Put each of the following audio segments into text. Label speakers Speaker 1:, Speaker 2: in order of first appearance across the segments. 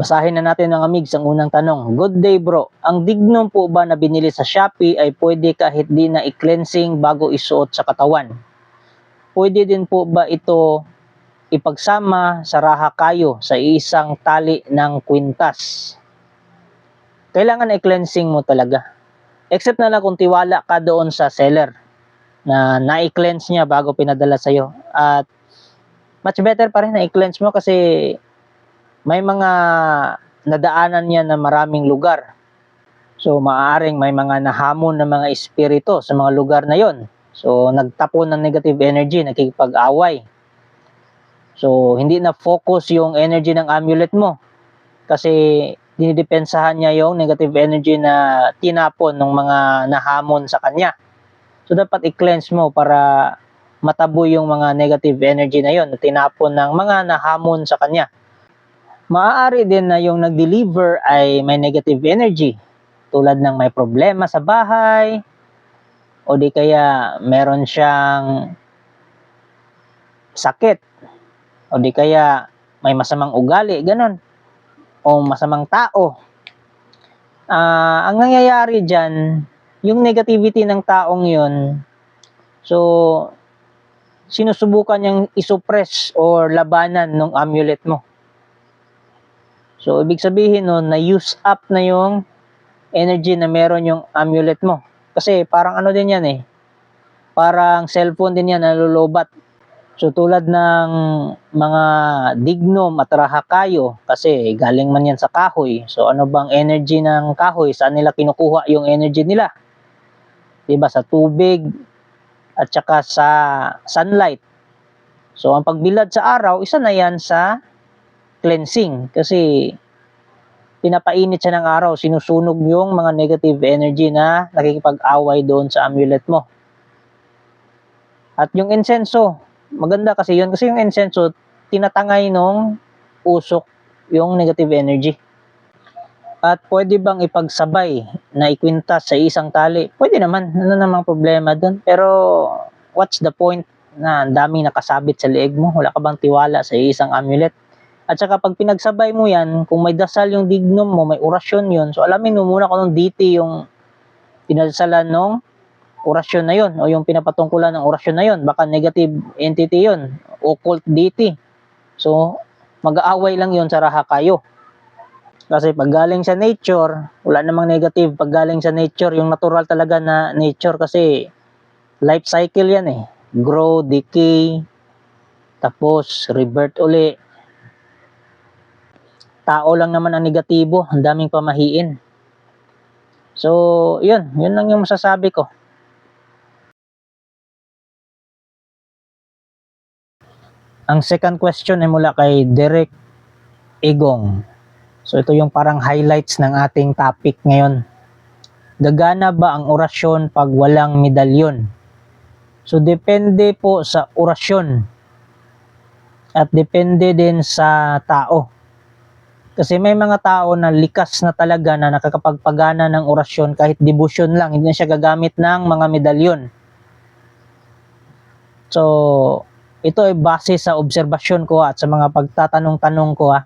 Speaker 1: Basahin na natin mga amigs ang unang tanong. Good day bro. Ang dignum po ba na binili sa Shopee ay pwede kahit di na i-cleansing bago isuot sa katawan? Pwede din po ba ito ipagsama sa raha kayo sa isang tali ng kwintas? Kailangan i-cleansing mo talaga. Except na lang kung tiwala ka doon sa seller na na-cleanse niya bago pinadala sa'yo. At much better pa rin na i-cleanse mo kasi may mga nadaanan niya na maraming lugar. So maaaring may mga nahamon na mga espiritu sa mga lugar na yon. So nagtapon ng negative energy, nakikipag-away. So hindi na focus yung energy ng amulet mo kasi dinidepensahan niya yung negative energy na tinapon ng mga nahamon sa kanya. So dapat i-cleanse mo para matabo yung mga negative energy na yon na tinapon ng mga nahamon sa kanya maaari din na yung nag-deliver ay may negative energy tulad ng may problema sa bahay o di kaya meron siyang sakit o di kaya may masamang ugali, ganon o masamang tao. Ah, ang nangyayari dyan, yung negativity ng taong yun, so sinusubukan niyang isuppress or labanan ng amulet mo. So, ibig sabihin nun, na-use up na yung energy na meron yung amulet mo. Kasi parang ano din yan eh. Parang cellphone din yan, nalulobat. So, tulad ng mga dignum at rahakayo, kasi galing man yan sa kahoy. So, ano bang energy ng kahoy? Saan nila kinukuha yung energy nila? Diba? Sa tubig at saka sa sunlight. So, ang pagbilad sa araw, isa na yan sa cleansing kasi pinapainit siya ng araw, sinusunog yung mga negative energy na nakikipag-away doon sa amulet mo. At yung insenso, maganda kasi yun kasi yung insenso tinatangay nung usok yung negative energy. At pwede bang ipagsabay na ikwintas sa isang tali? Pwede naman, ano namang problema doon. Pero what's the point na ang daming nakasabit sa leeg mo? Wala ka bang tiwala sa isang amulet? At saka pag pinagsabay mo yan, kung may dasal yung dignum mo, may orasyon yun. So alamin mo muna kung anong deity yung pinadasalan ng orasyon na yun o yung pinapatungkulan ng orasyon na yun. Baka negative entity yun, occult deity. So mag-aaway lang yun sa raha kayo. Kasi pag galing sa nature, wala namang negative. Pag galing sa nature, yung natural talaga na nature kasi life cycle yan eh. Grow, decay, tapos rebirth uli tao lang naman ang negatibo, ang daming pamahiin. So, yun, yun lang yung masasabi ko. Ang second question ay mula kay Derek Egong. So, ito yung parang highlights ng ating topic ngayon. Gagana ba ang orasyon pag walang medalyon? So, depende po sa orasyon at depende din sa tao. Kasi may mga tao na likas na talaga na nakakapagpagana ng orasyon kahit devotion lang, hindi na siya gagamit ng mga medalyon. So, ito ay base sa obserbasyon ko at sa mga pagtatanong-tanong ko ha.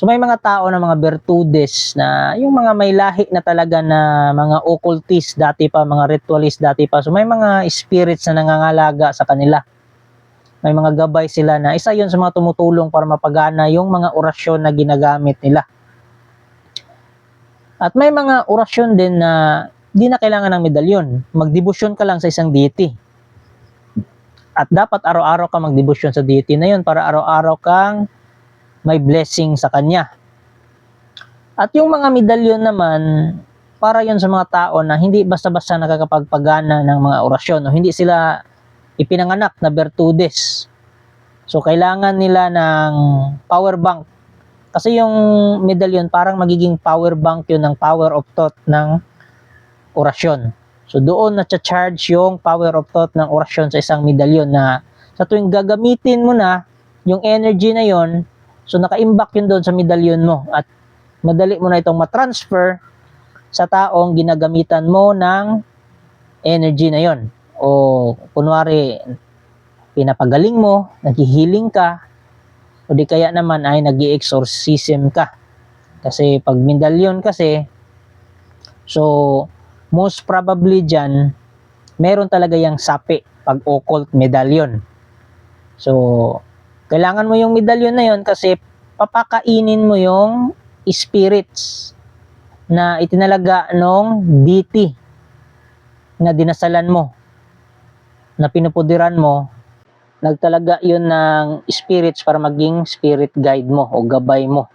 Speaker 1: So may mga tao na mga virtudes na yung mga may lahi na talaga na mga occultist dati pa, mga ritualist dati pa. So may mga spirits na nangangalaga sa kanila may mga gabay sila na isa yon sa mga tumutulong para mapagana yung mga orasyon na ginagamit nila. At may mga orasyon din na di na kailangan ng medalyon. Magdebosyon ka lang sa isang deity. At dapat araw-araw ka magdebosyon sa deity na yun para araw-araw kang may blessing sa kanya. At yung mga medalyon naman, para yon sa mga tao na hindi basta-basta nakakapagpagana ng mga orasyon o hindi sila ipinanganak na bertudes. So, kailangan nila ng power bank. Kasi yung medalyon, parang magiging power bank yun ng power of thought ng orasyon. So, doon na charge yung power of thought ng orasyon sa isang medalyon na sa tuwing gagamitin mo na yung energy na yon so naka-imbak yun doon sa medalyon mo at madali mo na itong matransfer sa taong ginagamitan mo ng energy na yon o kunwari pinapagaling mo, naghihiling ka, o di kaya naman ay nag exorcism ka. Kasi pag medalyon kasi, so most probably dyan, meron talaga yung sapi pag occult medallion. So, kailangan mo yung medallion na yon kasi papakainin mo yung spirits na itinalaga nung deity na dinasalan mo, na pinupudiran mo, nagtalaga yun ng spirits para maging spirit guide mo o gabay mo.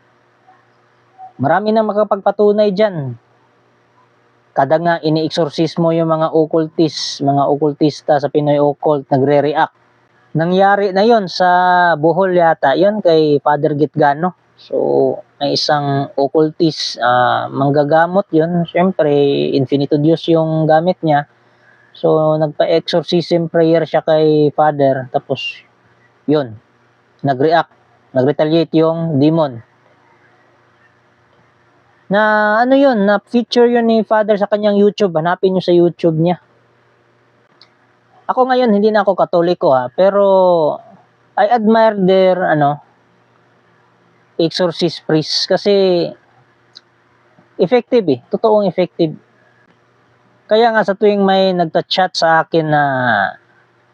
Speaker 1: Marami nang makapagpatunay dyan. Kada nga ini-exorcismo yung mga occultists, mga occultista sa Pinoy Occult, nagre-react. Nangyari na yon sa Bohol yata, yon kay Father Gitgano. So, may isang occultist, ah, manggagamot yun. Siyempre, infinito Diyos yung gamit niya. So, nagpa-exorcism prayer siya kay Father. Tapos, yun, nag-react, nag-retaliate yung demon. Na ano yun, na feature yun ni Father sa kanyang YouTube. Hanapin nyo sa YouTube niya. Ako ngayon, hindi na ako katoliko ha, pero I admire their, ano, exorcist priest kasi effective eh. Totoong effective. Kaya nga sa tuwing may nagta-chat sa akin na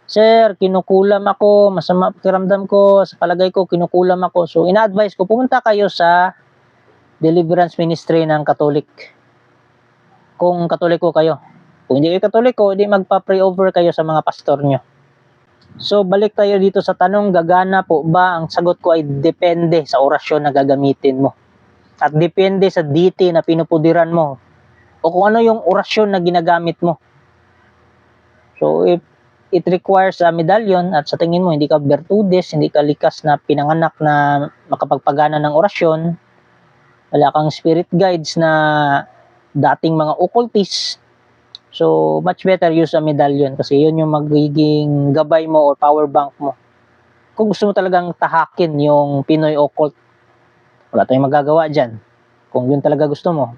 Speaker 1: Sir, kinukulam ako, masama pakiramdam ko, sa palagay ko kinukulam ako. So ina-advise ko pumunta kayo sa Deliverance Ministry ng Katolik. Kung Katoliko kayo. Kung hindi kayo Katoliko, hindi magpa-pray over kayo sa mga pastor nyo. So, balik tayo dito sa tanong, gagana po ba? Ang sagot ko ay depende sa orasyon na gagamitin mo. At depende sa deity na pinupudiran mo. O kung ano yung orasyon na ginagamit mo. So, if it requires a medallion at sa tingin mo hindi ka bertudes, hindi ka likas na pinanganak na makapagpagana ng orasyon, wala kang spirit guides na dating mga occultists, So, much better use a medallion kasi yun yung magiging gabay mo or power bank mo. Kung gusto mo talagang tahakin yung Pinoy occult, wala tayong magagawa dyan. Kung yun talaga gusto mo.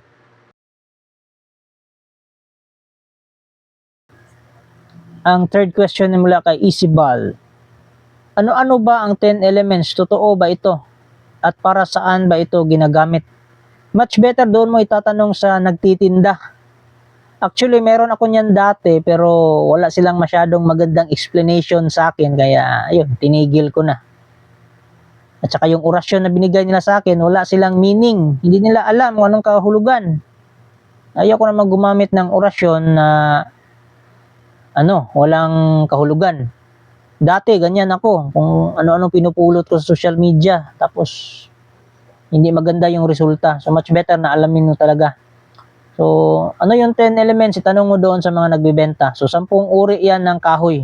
Speaker 1: Ang third question ni mula kay Isibal. Ano-ano ba ang 10 elements? Totoo ba ito? At para saan ba ito ginagamit? Much better doon mo itatanong sa nagtitinda Actually, meron ako niyan dati pero wala silang masyadong magandang explanation sa akin kaya ayun, tinigil ko na. At saka yung orasyon na binigay nila sa akin, wala silang meaning. Hindi nila alam kung anong kahulugan. Ayaw ko naman gumamit ng orasyon na ano, walang kahulugan. Dati, ganyan ako. Kung ano-ano pinupulot ko sa social media. Tapos, hindi maganda yung resulta. So, much better na alamin mo talaga So, ano yung 10 elements? Itanong mo doon sa mga nagbibenta. So, 10 uri yan ng kahoy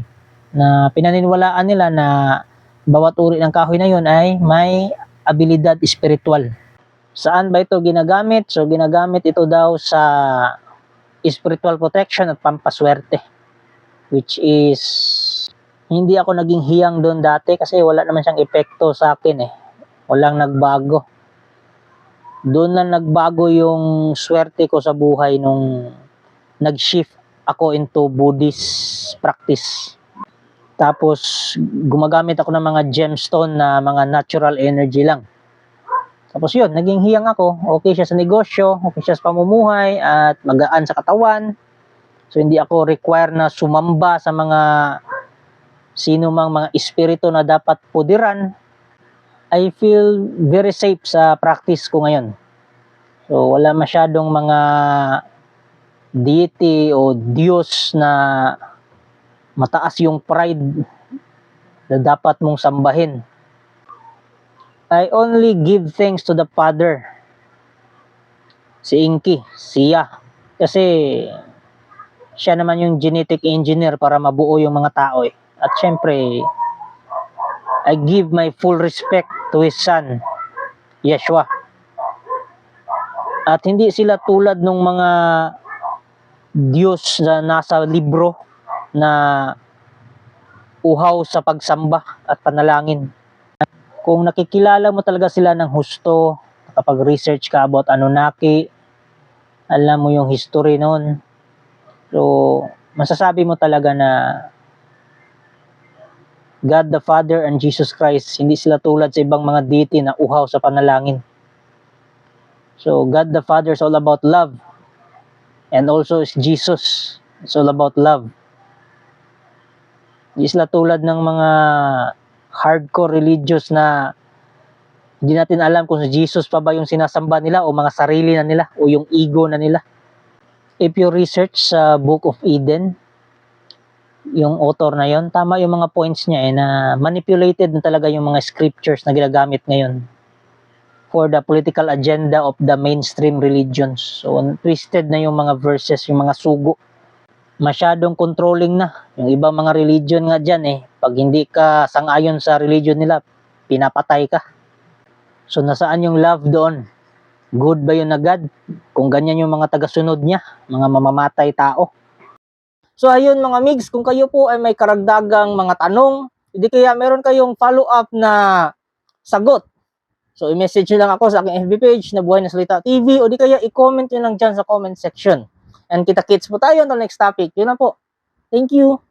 Speaker 1: na pinaniniwalaan nila na bawat uri ng kahoy na yun ay may abilidad spiritual. Saan ba ito ginagamit? So, ginagamit ito daw sa spiritual protection at pampaswerte. Which is, hindi ako naging hiyang doon dati kasi wala naman siyang epekto sa akin eh. Walang nagbago doon na nagbago yung swerte ko sa buhay nung nag-shift ako into Buddhist practice. Tapos gumagamit ako ng mga gemstone na mga natural energy lang. Tapos yun, naging hiyang ako. Okay siya sa negosyo, okay siya sa pamumuhay, at magaan sa katawan. So hindi ako require na sumamba sa mga sino mang mga espiritu na dapat pudiran I feel very safe sa practice ko ngayon. So, wala masyadong mga deity o Diyos na mataas yung pride na dapat mong sambahin. I only give thanks to the Father si Inky, siya. Kasi siya naman yung genetic engineer para mabuo yung mga tao eh. At syempre, I give my full respect to his son, Yeshua. At hindi sila tulad ng mga Diyos na nasa libro na uhaw sa pagsamba at panalangin. Kung nakikilala mo talaga sila ng husto, kapag research ka about Anunnaki, alam mo yung history noon. So, masasabi mo talaga na God the Father and Jesus Christ, hindi sila tulad sa ibang mga deity na uhaw sa panalangin. So, God the Father is all about love. And also is Jesus. It's all about love. Hindi sila tulad ng mga hardcore religious na hindi natin alam kung si Jesus pa ba yung sinasamba nila o mga sarili na nila o yung ego na nila. If you research sa Book of Eden, yung author na yon tama yung mga points niya eh, na manipulated na talaga yung mga scriptures na ginagamit ngayon for the political agenda of the mainstream religions. So, twisted na yung mga verses, yung mga sugo. Masyadong controlling na. Yung ibang mga religion nga dyan eh, pag hindi ka sangayon sa religion nila, pinapatay ka. So, nasaan yung love doon? Good ba yun na God? Kung ganyan yung mga tagasunod niya, mga mamamatay tao. So, ayun mga migs, kung kayo po ay may karagdagang mga tanong, hindi kaya meron kayong follow-up na sagot So, i-message nyo lang ako sa aking FB page na Buhay na Salita TV o di kaya i-comment nyo lang dyan sa comment section. And kita-kits po tayo the next topic. Yun lang po. Thank you.